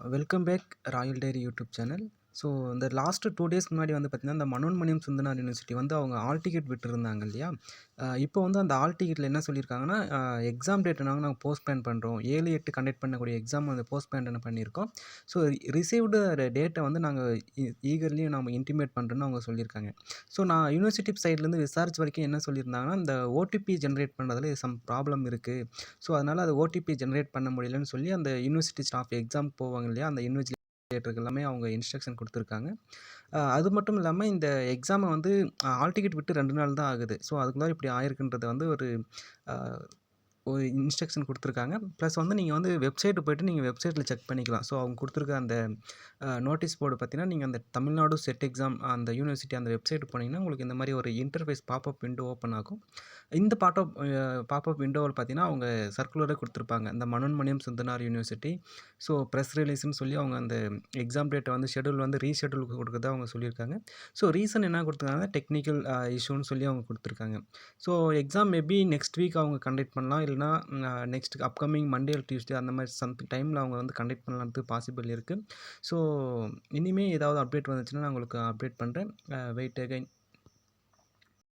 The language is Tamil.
Welcome back Royal Dairy YouTube channel so இந்த லாஸ்ட்டு டூ டேஸ்க்கு முன்னாடி வந்து பார்த்திங்கன்னா இந்த மனோன்மணியம் சுந்தனார் யூனிவர்சிட்டி வந்து அவங்க ஆல் டிக்கெட் விட்டுருந்தாங்க இல்லையா? இப்போ வந்து அந்த ஆல் டிக்கெட்டில் என்ன சொல்லியிருக்காங்கன்னா எக்ஸாம் டேட் நாங்கள் நாங்கள் போஸ்ட்பேன் பண்ணுறோம் ஏழு எட்டு கண்டக்ட் பண்ணக்கூடிய எக்ஸாம் வந்து போஸ்ட்பேன் பண்ணியிருக்கோம். ஸோ ரிசீவ்டு டேட்டை வந்து நாங்கள் ஈகர்லியும் e-, நம்ம இன்டிமேட் பண்ணுறோன்னு அவங்க சொல்லியிருக்காங்க. ஸோ நான் யூனிவர்சிட்டி சைட்லேருந்து விசாரிச்ச வரைக்கும் என்ன சொல்லியிருந்தாங்கன்னா இந்த ஓடிபி ஜென்ரேட் பண்ணுறதுல சம் ப்ராப்ளம் இருக்குது ஸோ அதனால் அது ஓடிபி ஜென்ரேட் பண்ண முடியலன்னு சொல்லி அந்த யூனிவர்சிட்டி ஸ்டாஃப் எக்ஸாம் போவாங்க இல்லையா அந்த இன்விஜிலேட்டருக்கு எல்லாமே அவங்க இன்ஸ்ட்ரக்ஷன் கொடுத்துருக்காங்க. அது மட்டும் இல்லாமல் இந்த எக்ஸாமை வந்து ஆல் டிக்கெட் விட்டு ரெண்டு நாள் தான் ஆகுது. ஸோ அதுக்குள்ளார இப்படி ஆயிருக்குன்றது வந்து ஒரு ஒரு இன்ஸ்ட்ரக்ஷன் கொடுத்துருக்காங்க. ப்ளஸ் வந்து நீங்கள் வந்து வெப்சைட்டு போய்ட்டு நீங்கள் வெப்சைட்டில் செக் பண்ணிக்கலாம். ஸோ அவங்க கொடுத்துருக்க அந்த நோட்டீஸ் போர்டு பார்த்தீங்கன்னா நீங்கள் அந்த தமிழ்நாடு செட் எக்ஸாம் அந்த யூனிவர்சிட்டி அந்த வெப்சைட் போனீங்கன்னா உங்களுக்கு இந்த மாதிரி ஒரு இன்டர்ஃபேஸ் பாப்அப் விண்டோ ஓப்பன் ஆகும். இந்த பாட்டப் பாப்அப் விண்டோவில் பார்த்தீங்கன்னா அவங்க சர்க்குலரே கொடுத்துருப்பாங்க. இந்த Manonmaniam Sundaranar university so press ரிலீஸ்னு சொல்லி அவங்க அந்த எக்ஸாம் டேட்டை வந்து ஷெடியூல் வந்து ரீஷெடியூல் கொடுக்குறதா அவங்க சொல்லியிருக்காங்க. ஸோ ரீசன் என்ன கொடுத்துருக்காங்க டெக்னிக்கல் இஷ்யூன்னு சொல்லி அவங்க கொடுத்துருக்காங்க. So exam maybe next week அவங்க கண்டக்ட் பண்ணலாம். இல்லைனா நெக்ஸ்ட் அப்கமிங் மண்டே டியூஸ்டே அந்த மாதிரி சம்திங் டைமில் அவங்க வந்து கண்டக்ட் பண்ணலான்றது பாசிபிள் இருக்குது ஸோ இனிமேல் ஏதாவது அப்டேட் வந்துச்சுன்னா நான் உங்களுக்கு அப்டேட் பண்ணுறேன் வெயிட் அகைன்